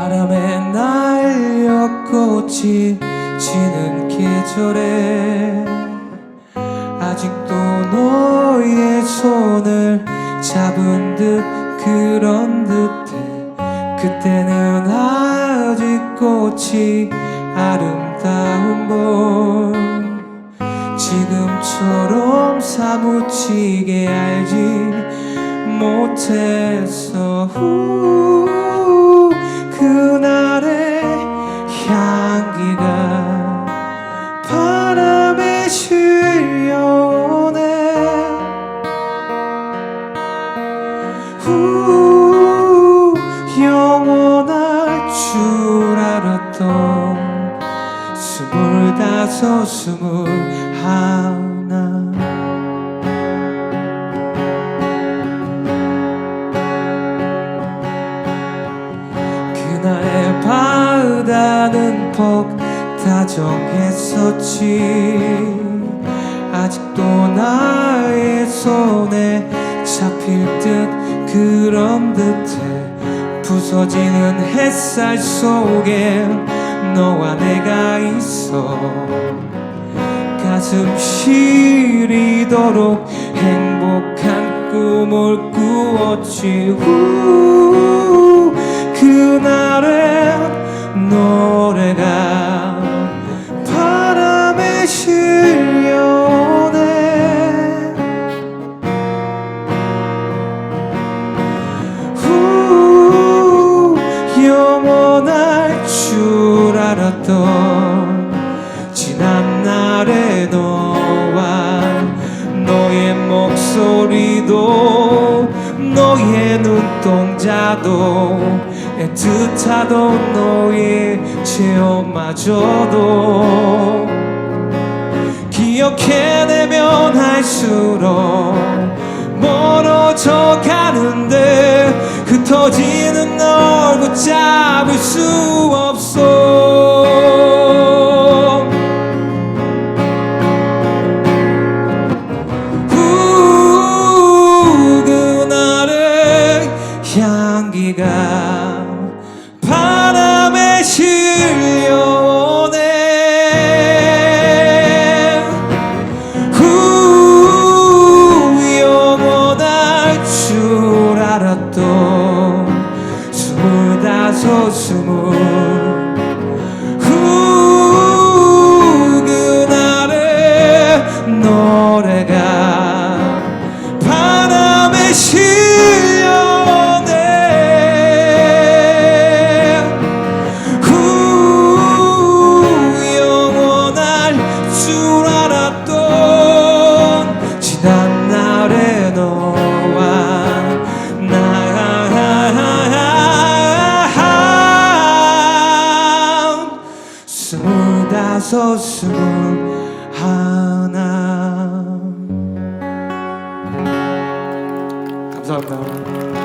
바람에 날려 꽃이 지는 계절에 아직도 너의 손을 잡은 듯 그런 듯해. 그때는 아직 꽃이 아름다운 걸 지금처럼 사무치게 알지 못해서. 후, 스물다섯 스물 하나. 그날의 바다는 퍽 다정했었지. 아직도 나의 손에 잡힐 듯 그런 듯해 부서지는 햇살 속에 너와 내가 있어 가슴 시리도록 행복한 꿈을 꾸었지 후, 그날의 노래가 줄 알았던 지난 날의 너와 너의 목소리도 너의 눈동자도 애틋하던 너의 체험마저도 기억해내면 할수록 멀어져 가는데 흩어지는 널 붙잡을 수 없어 스물다 스물다섯 스물하나. 감사합니다